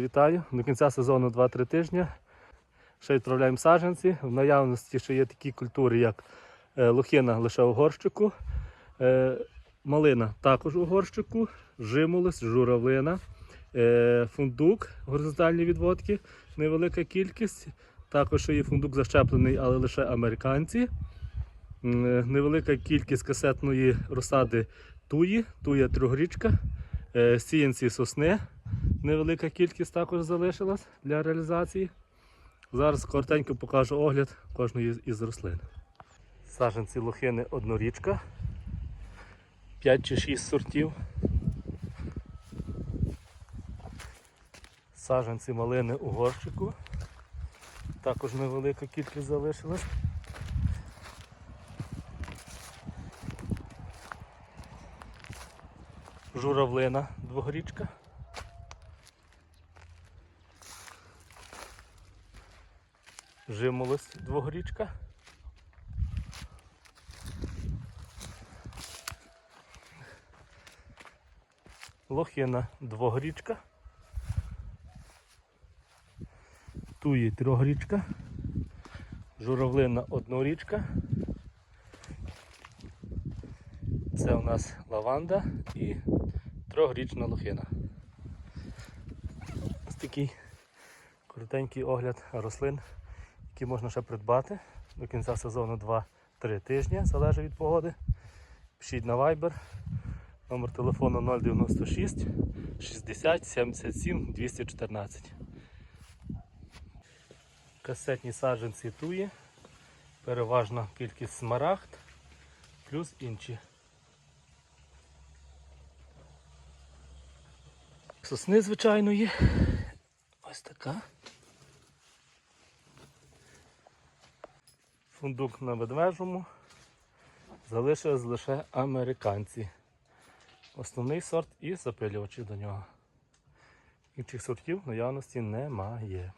Вітаю. До кінця сезону 2-3 тижні. Ще відправляємо саджанці. В наявності ще є такі культури, як е, лохина лише у горщику, е, малина також у горщику, жимолость, журавлина, е, фундук, горизонтальні відводки, невелика кількість. Також ще є фундук защеплений, але лише американці. Невелика кількість касетної розсади туї, туя трьохрічка, сіянці сосни. Невелика кількість також залишилась для реалізації. Зараз коротенько покажу огляд кожної із рослин. Саженці лохини однорічка. 5 чи 6 сортів. Саженці малини у горщику. Також невелика кількість залишилась. Журавлина двогорічка. Жимолость двогорічка. Лохина двогорічка. Туї трьохрічка. Журавлина однорічка. Це у нас лаванда і трьохрічна лохина. Ось такий коротенький огляд рослин, які можна ще придбати до кінця сезону 2-3 тижні, залежить від погоди. Пишіть на Viber. Номер телефону 096 60 77 214. Касетні саджанці туї. Переважна кількість смарагд, плюс інші. Сосни, звичайно, є. Ось така. Фундук на ведмежому. Залишились лише американці. Основний сорт і запилювачі до нього. Інших сортів наявності немає.